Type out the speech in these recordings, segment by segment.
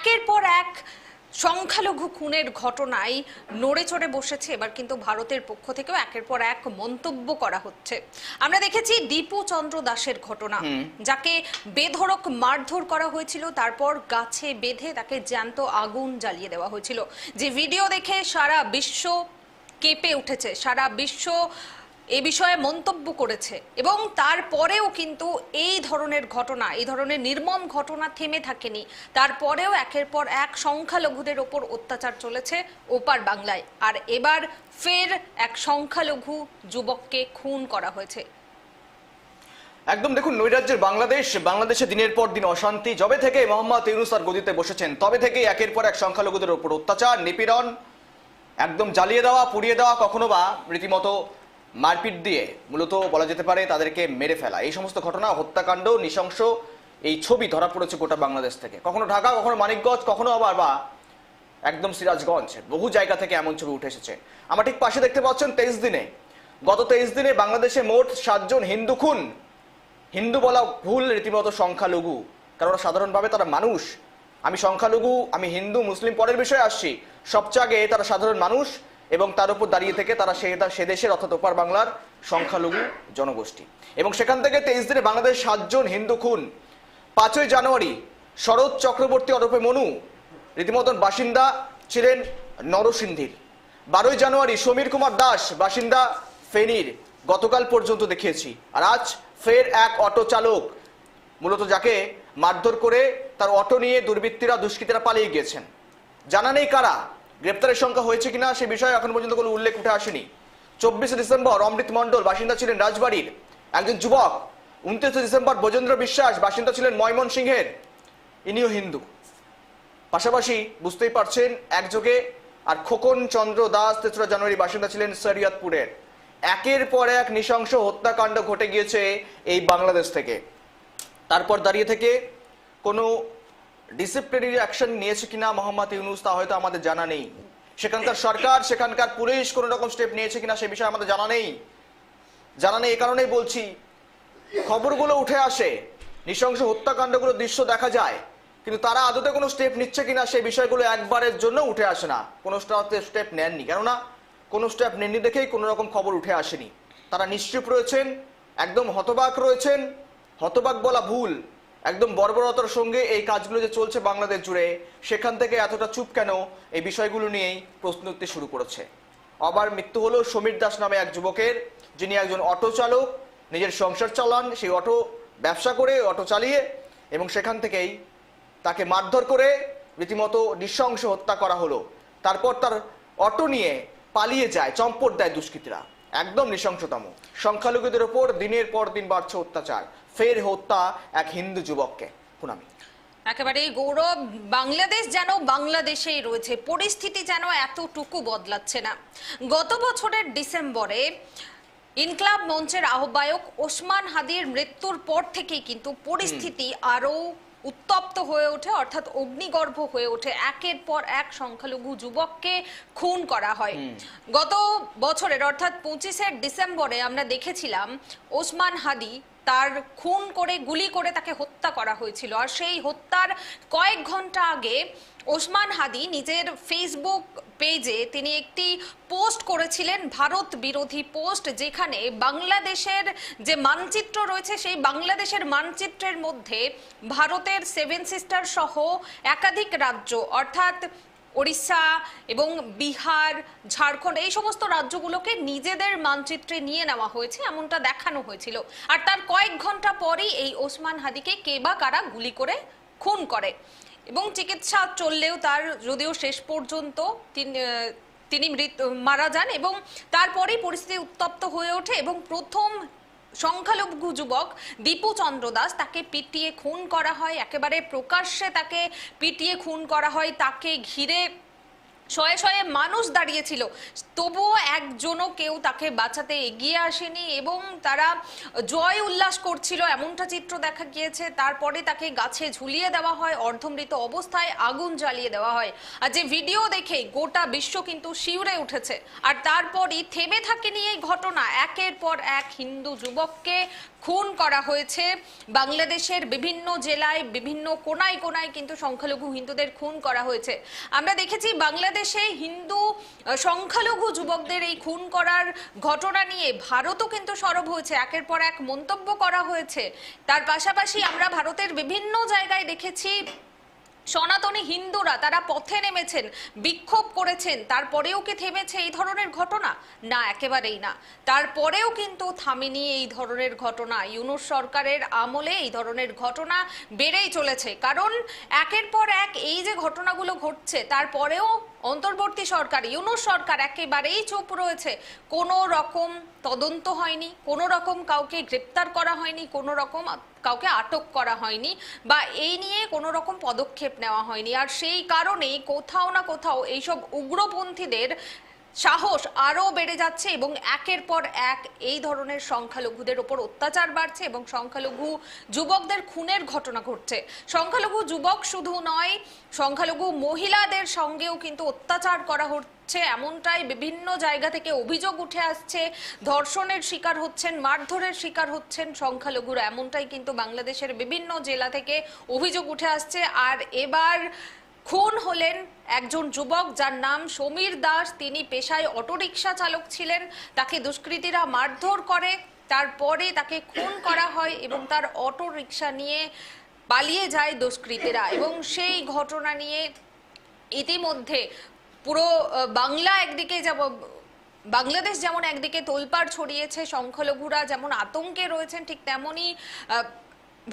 একের পর এক সংখ্যালঘু খুনের ঘটনায় নড়ে চড়ে বসেছে। এবার কিন্তু ভারতের পক্ষ থেকেও একের পর এক মন্তব্য করা হচ্ছে। আমরা দেখেছি দীপু চন্দ্র দাসের ঘটনা যাকে বেধড়ক মারধর করা হয়েছিল তারপর গাছে বেঁধে তাকে জ্যান্ত আগুন জ্বালিয়ে দেওয়া হয়েছিল। যে ভিডিও দেখে সারা বিশ্ব কেঁপে উঠেছে সারা বিশ্ব এ বিষয়ে মন্তব্য করেছে এবং তারপরেও কিন্তু এই ধরনের ঘটনা, এই ধরনের নির্মম ঘটনা থেমে থাকেনি। তারপরেও একের পর এক সংখ্যালঘুদের ওপর অত্যাচার চলেছে ওপার বাংলায়। আর এবার ফের এক সংখ্যালঘু যুবককে খুন করা হয়েছে। একদম দেখুন, নৈরাজ্যের বাংলাদেশ, বাংলাদেশে দিনের পর দিন অশান্তি। যবে থেকে মোহাম্মদ ইউনুস আর গদিতে বসেছেন, তবে থেকেই একের পর এক সংখ্যালঘুদের ওপর অত্যাচার, নিপীড়ন, একদম জ্বালিয়ে দেওয়া, পুড়িয়ে দেওয়া কখনো বা রীতিমতো মারপিট দিয়ে মূলত বলা যেতে পারে তাদেরকে মেরে ফেলা। এই সমস্ত ঘটনা, হত্যাকাণ্ড, নৃশংস, এই ছবি ধরা পড়েছে গোটা বাংলাদেশ থেকে। কখনো ঢাকা, কখনো মানিকগঞ্জ, কখনো আবার বা একদম সিরাজগঞ্জ, বহু জায়গা থেকে এমন ছবি উঠে এসেছে। আমার ঠিক পাশে দেখতে পাচ্ছেন তেইশ দিনে। গত তেইশ দিনে বাংলাদেশে মোট সাতজন হিন্দু খুন। হিন্দু বলা ভুল রীতিমতো সংখ্যালঘু, কারণ সাধারণভাবে তারা মানুষ। আমি সংখ্যালঘু, আমি হিন্দু, মুসলিম পরের বিষয়ে আসছি। সবচেয়ে আগে তারা সাধারণ মানুষ এবং তার উপর দাঁড়িয়ে থেকে তারা সে সে দেশের অর্থাৎ ওপার বাংলার সংখ্যালঘু জনগোষ্ঠী। এবং সেখান থেকে তেইশ দিনে বাংলাদেশ সাতজন হিন্দু খুন। পাঁচই জানুয়ারি, শরৎ চক্রবর্তী ওরফে মনু, রীতিমতন বাসিন্দা ছিলেন নরসিংদীর। বারোই জানুয়ারি, সমীর কুমার দাস, বাসিন্দা ফেনীর। গতকাল পর্যন্ত দেখিয়েছি। আর আজ ফের এক অটো চালক, মূলত যাকে মারধর করে তার অটো নিয়ে দুর্বৃত্তীরা, দুষ্কৃতীরা পালিয়ে গিয়েছেন। জানা নেই কারা গ্রেপ্তারের সংখ্যা হয়েছে কিনা সে বিষয়ে এখন পর্যন্ত কোনো উল্লেখ উঠে আসেনি। চব্বিশে ডিসেম্বর অমৃত মণ্ডল বাসিন্দা ছিলেন রাজবাড়ির। একজন যুবক, উনত্রিশে ডিসেম্বর বজেন্দ্র বিশ্বাস বাসিন্দা ছিলেন ময়মনসিংহের। ইনিও হিন্দু। পাশাপাশি বুঝতেই পারছেন, একযোগে আর খোকন চন্দ্র দাস তেসরা জানুয়ারি বাসিন্দা ছিলেন শরিয়তপুরের। একের পর এক নৃশংস হত্যাকাণ্ড ঘটে গিয়েছে এই বাংলাদেশ থেকে। তারপর দাঁড়িয়ে থেকে কোনো ডিসিপ্লিনারি অ্যাকশন নিয়েছে কিনা মোহাম্মদ ইউনুস তা হয়তো আমাদের জানা নেই। সেখানকার সরকার, সেখানকার পুলিশ কোনো রকম স্টেপ নিয়েছে কিনা সে বিষয়ে আমাদের জানা নেই। জানা নেই, এ কারণেই বলছি, খবরগুলো উঠে আসে, নৃশংস হত্যাকাণ্ডগুলো দৃশ্য দেখা যায়, কিন্তু তারা আদতে কোনো স্টেপ নিচ্ছে কিনা সেই বিষয়গুলো একবারের জন্য উঠে আসে না। কোনো স্টেপ নেননি, কেননা কোনো স্টেপ নেননি দেখেই কোনো রকম খবর উঠে আসেনি। তারা নিশ্চুপ রয়েছেন, একদম হতবাক রয়েছেন, হতবাক বলা ভুল। একদম বর্বরতার সঙ্গে এই কাজগুলো যে চলছে বাংলাদেশ জুড়ে, সেখান থেকে এতটা চুপ কেন এই বিষয়গুলো নিয়েই প্রশ্ন উঠতে শুরু করেছে। আবার মৃত্যু হলো সমীর দাস নামে এক যুবকের, যিনি একজন অটো চালক, নিজের সংসার চালান, সেই অটো ব্যবসা করে, অটো চালিয়ে, এবং সেখান থেকেই তাকে মারধর করে রীতিমতো নৃশংস হত্যা করা হলো। তারপর তার অটো নিয়ে পালিয়ে যায়, চম্পট দেয় দুষ্কৃতীরা। একদম নৃশংসতম। সংখ্যালঘুদের ওপর দিনের পর দিন বাড়ছে অত্যাচার। ফের হত্যা এক হিন্দু যুবককে। পুনামি। একেবারে গৌরব, বাংলাদেশ যেন বাংলাদেশেই রয়েছে, পরিস্থিতি যেন এতটুকু বদলাচ্ছে না। গত বছরের ডিসেম্বরে ইনকলাব মঞ্চের আহ্বায়ক ওসমান হাদির মৃত্যুর পর থেকেই কিন্তু পরিস্থিতি আরও উত্তপ্ত হয়ে ওঠে অর্থাৎ অগ্নিগর্ভ হয়ে ওঠে। একের পর এক সংখ্যালঘু যুবককে খুন করা হয়। গত বছরের অর্থাৎ পঁচিশে ডিসেম্বরে আমরা দেখেছিলাম ওসমান হাদি তার খুন করে গুলি করে তাকে হত্যা করা হয়েছিল। আর সেই হত্যার কয়েক ঘণ্টা আগে ওসমান হাদি নিজের ফেসবুক পেজে তিনি একটি পোস্ট করেছিলেন, ভারত বিরোধী পোস্ট, যেখানে বাংলাদেশের যে মানচিত্র রয়েছে, সেই বাংলাদেশের মানচিত্রের মধ্যে ভারতের সেভেন সিস্টার সহ একাধিক রাজ্য, অর্থাৎ ওড়িশা এবং বিহার, ঝাড়খণ্ড, এই সমস্ত রাজ্যগুলোকে নিজেদের মানচিত্রে নিয়ে নেওয়া হয়েছে, এমনটা দেখানো হয়েছিল। আর তার কয়েক ঘণ্টা পরেই এই ওসমান হাদিকে কে বা কারা গুলি করে খুন করে। এবং চিকিৎসা চললেও তার যদিও শেষ পর্যন্ত তিনি মৃত মারা যান এবং তারপরেই পরিস্থিতি উত্তপ্ত হয়ে ওঠে এবং প্রথম সংখ্যালঘু যুবক দীপু চন্দ্র দাস তাকে পিটিয়ে খুন করা হয়। একেবারে প্রকাশ্যে তাকে পিটিয়ে খুন করা হয়। তাকে ঘিরে শয়ে শয়ে মানুষ দাঁড়িয়েছিল। তবুও একজনও কেউ তাকে বাঁচাতে এগিয়ে আসেনি এবং তারা জয় উল্লাস করছিল, এমনটা চিত্র দেখা গিয়েছে। তারপরে তাকে গাছে ঝুলিয়ে দেওয়া হয়, অর্ধমৃত অবস্থায় আগুন জ্বালিয়ে দেওয়া হয়। আর যে ভিডিও দেখে গোটা বিশ্ব কিন্তু শিউরে উঠেছে। আর তারপরই থেমে থাকেনি এই ঘটনা। একের পর এক হিন্দু যুবককে খুন করা হয়েছে। বাংলাদেশের বিভিন্ন জেলায়, বিভিন্ন কোনায় কোনায় কিন্তু সংখ্যালঘু হিন্দুদের খুন করা হয়েছে। আমরা দেখেছি বাংলাদেশে হিন্দু সংখ্যালঘু যুবকদের এই খুন করার ঘটনা নিয়ে ভারতও কিন্তু সরব হয়েছে। একের পর এক মন্তব্য করা হয়েছে। তার পাশাপাশি আমরা ভারতের বিভিন্ন জায়গায় দেখেছি সনাতনী হিন্দুরা তারা পথে নেমেছেন, বিক্ষোভ করেছেন, তারপরেও কি থেমেছে এই ধরনের ঘটনা? না, একেবারেই না। তারপরেও কিন্তু থামেনি এই ধরনের ঘটনা। ইউনুস সরকারের আমলে এই ধরনের ঘটনা বেড়েই চলেছে। কারণ একের পর এক এই যে ঘটনাগুলো ঘটছে, তারপরেও অন্তর্বর্তী সরকার, ইউনুস সরকার একেবারেই চুপ রয়েছে। কোনো রকম তদন্ত হয়নি, কোনো রকম কাউকে গ্রেপ্তার করা হয়নি, কোনো রকম কাউকে আটক করা হয়নি বা এই নিয়ে কোনো রকম পদক্ষেপ নেওয়া হয়নি। আর সেই কারণেই কোথাও না কোথাও এইসব উগ্রপন্থীদের সাহস আরও বেড়ে যাচ্ছে এবং একের পর এক এই ধরনের সংখ্যালঘুদের ওপর অত্যাচার বাড়ছে এবং সংখ্যালঘু যুবকদের খুনের ঘটনা ঘটছে। সংখ্যালঘু যুবক শুধু নয়, সংখ্যালঘু মহিলাদের সঙ্গেও কিন্তু অত্যাচার করা হচ্ছে, এমনটাই বিভিন্ন জায়গা থেকে অভিযোগ উঠে আসছে। ধর্ষণের শিকার হচ্ছেন, মারধরের শিকার হচ্ছেন সংখ্যালঘুরা, এমনটাই কিন্তু বাংলাদেশের বিভিন্ন জেলা থেকে অভিযোগ উঠে আসছে। আর এবার খুন হলেন একজন যুবক যার নাম সমীর দাস। তিনি পেশায় অটোরিকশা চালক ছিলেন। তাকে দুষ্কৃতীরা মারধর করে। তারপরে তাকে খুন করা হয় এবং তার অটো রিক্সা নিয়ে পালিয়ে যায় দুষ্কৃতীরা। এবং সেই ঘটনা নিয়ে ইতিমধ্যে পুরো বাংলা একদিকে যাব বাংলাদেশ যেমন একদিকে তোলপাড় ছড়িয়েছে, সংখ্যালঘুরা যেমন আতঙ্কে রয়েছেন, ঠিক তেমনই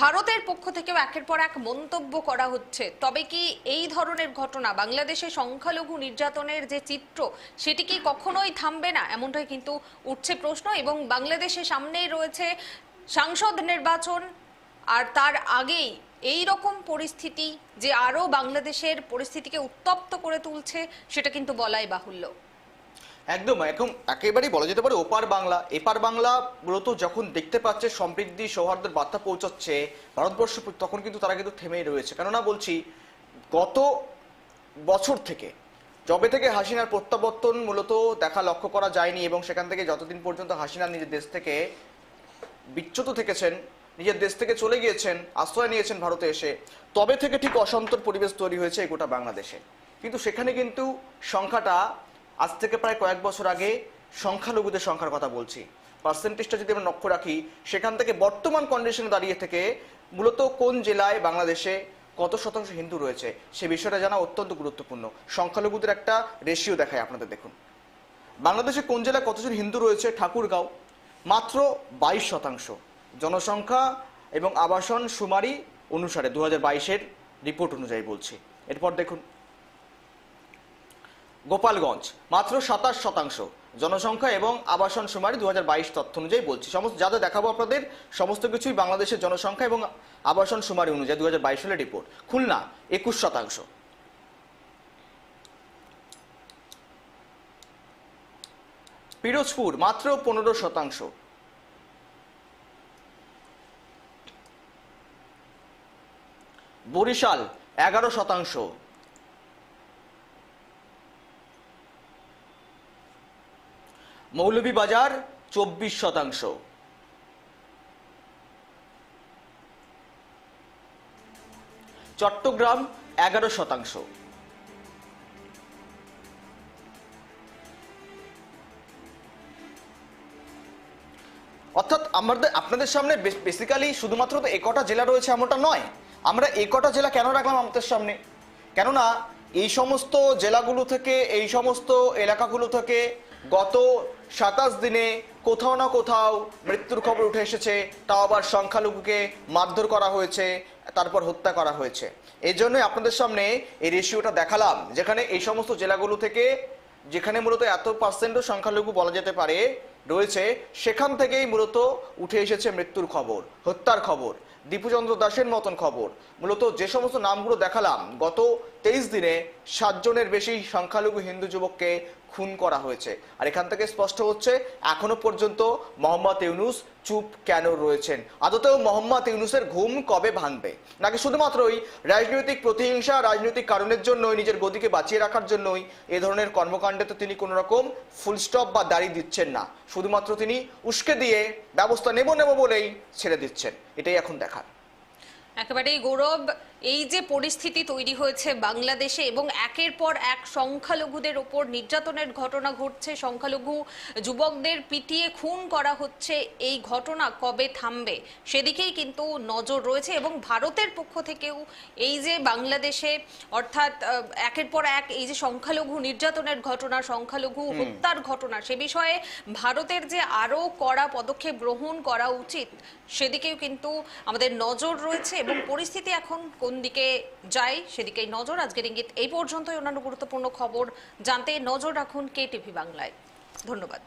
ভারতের পক্ষ থেকেও একের পর এক মন্তব্য করা হচ্ছে। তবে কি এই ধরনের ঘটনা বাংলাদেশে সংখ্যালঘু নির্যাতনের যে চিত্র, সেটি কি কখনোই থামবে না? এমনটাই কিন্তু উঠছে প্রশ্ন এবং বাংলাদেশের সামনেই রয়েছে সাংসদ নির্বাচন। আর তার আগেই এই রকম পরিস্থিতি যে আরও বাংলাদেশের পরিস্থিতিকে উত্তপ্ত করে তুলছে, সেটা কিন্তু বলাই বাহুল্য। একদম, এখন একেবারেই বলা যেতে পারে ওপার বাংলা। এপার বাংলা মূলত যখন দেখতে পাচ্ছে, সমৃদ্ধি সৌহার্দ্যের বার্তা পৌঁছাচ্ছে ভারতবর্ষ, তখন কিন্তু তারা কিন্তু থেমেই রয়েছে। কেননা বলছি, গত বছর থেকে, যবে থেকে হাসিনার প্রত্যাবর্তন মূলত দেখা লক্ষ্য করা যায়নি এবং সেখান থেকে যতদিন পর্যন্ত হাসিনা নিজের দেশ থেকে বিচ্যুত থেকেছেন, নিজের দেশ থেকে চলে গিয়েছেন, আশ্রয় নিয়েছেন ভারতে এসে, তবে থেকে ঠিক অশান্তর পরিবেশ তৈরি হয়েছে এই গোটা বাংলাদেশে। কিন্তু সেখানে কিন্তু সংখ্যাটা আজ থেকে প্রায় কয়েক বছর আগে সংখ্যালঘুদের সংখ্যার কথা বলছি। পার্সেন্টেজটা যদি আমরা লক্ষ্য রাখি, সেখান থেকে বর্তমান কন্ডিশনে দাঁড়িয়ে থেকে মূলত কোন জেলায় বাংলাদেশে কত শতাংশ হিন্দু রয়েছে, সে বিষয়টা জানা অত্যন্ত গুরুত্বপূর্ণ। সংখ্যালঘুদের একটা রেশিও দেখায় আপনাদের দেখুন। বাংলাদেশে কোন জেলায় কতজন হিন্দু রয়েছে? ঠাকুরগাঁও। মাত্র বাইশ শতাংশ। জনসংখ্যা এবং আবাসন সুমারি অনুসারে দু হাজার বাইশের রিপোর্ট অনুযায়ী বলছি। এরপর দেখুন গোপালগঞ্জ। মাত্র সাতাশ শতাংশ। জনসংখ্যা এবং আবাসন সুমারি দু হাজার বাইশ তথ্য অনুযায়ী বলছি। সমস্ত যা যা দেখাবো আপনাদের, সমস্ত কিছুই বাংলাদেশের জনসংখ্যা এবং আবাসন সুমারি অনুযায়ী দু হাজার বাইশ সালের রিপোর্ট খুলনা, একুশ শতাংশ। পিরোজপুর, মাত্র পনেরো শতাংশ। বরিশাল, এগারো শতাংশ। মৌলভীবাজার চব্বিশ শতাংশ। চট্টগ্রাম এগারো শতাংশ। অর্থাৎ আমাদের, আপনাদের সামনে বেসিক্যালি শুধুমাত্র তো একটা জেলা রয়েছে এমনটা নয়, আমরা একটা জেলা কেন রাখলাম আমাদের সামনে? কেননা এই সমস্ত জেলাগুলো থেকে, এই সমস্ত এলাকাগুলো থেকে গত সাতাশ দিনে কোথাও না কোথাও মৃত্যুর খবর উঠে এসেছে। তাও আবার সংখ্যালঘুকে মারধর করা হয়েছে, তারপর হত্যা করা হয়েছে। এই জন্যই আপনাদের সামনে এই রেশিওটা দেখালাম, যেখানে এই সমস্ত জেলাগুলো থেকে যেখানে মূলত এত পার্সেন্টও সংখ্যালঘু বলা যেতে পারে, রয়েছে, সেখান থেকেই মূলত উঠে এসেছে মৃত্যুর খবর, হত্যার খবর, দীপুচন্দ্র দাসের মতন খবর। মূলত যে সমস্ত নামগুলো দেখালাম, গত তেইশ দিনে সাতজনের বেশি সংখ্যালঘু হিন্দু যুবককে খুন করা হয়েছে। আর এখান থেকে স্পষ্ট হচ্ছে, এখনও পর্যন্ত মোহাম্মদ ইউনুস চুপ কেন রয়েছেন? আদতেও মোহাম্মদ ইউনুসের ঘুম কবে ভাঙবে? নাকি শুধুমাত্রই রাজনৈতিক প্রতিহিংসা, রাজনৈতিক কারণের জন্যই, নিজের গদিকে বাঁচিয়ে রাখার জন্যই এ ধরনের কর্মকাণ্ডে তো তিনি কোনো রকম ফুল স্টপ বা দাড়ি দিচ্ছেন না। শুধুমাত্র তিনি উস্কে দিয়ে ব্যবস্থা নেব নেব বলেই ছেড়ে দিচ্ছেন। এটাই এখন দেখার। একেবারেই গৌরব এই যে পরিস্থিতি তৈরি হয়েছে বাংলাদেশে এবং একের পর এক সংখ্যালঘুদের ওপর নির্যাতনের ঘটনা ঘটছে সংখ্যালঘু যুবকদের পিটিয়ে খুন করা হচ্ছে এই ঘটনা কবে থামবে সেদিকেই কিন্তু নজর রয়েছে এবং ভারতের পক্ষ থেকেও এই যে বাংলাদেশে অর্থাৎ একের পর এক এই যে সংখ্যালঘু নির্যাতনের ঘটনা সংখ্যালঘু হত্যার ঘটনা সে বিষয়ে ভারতের যে আরও কড়া পদক্ষেপ গ্রহণ করা উচিত সেদিকেও কিন্তু আমাদের নজর রয়েছে এবং পরিস্থিতি এখন কোন দিকে যায় সেদিকেই নজর। আজকের ইঙ্গিত এই পর্যন্তই। অন্যান্য গুরুত্বপূর্ণ খবর জানতে নজর রাখুন কে টিভি বাংলায়। ধন্যবাদ।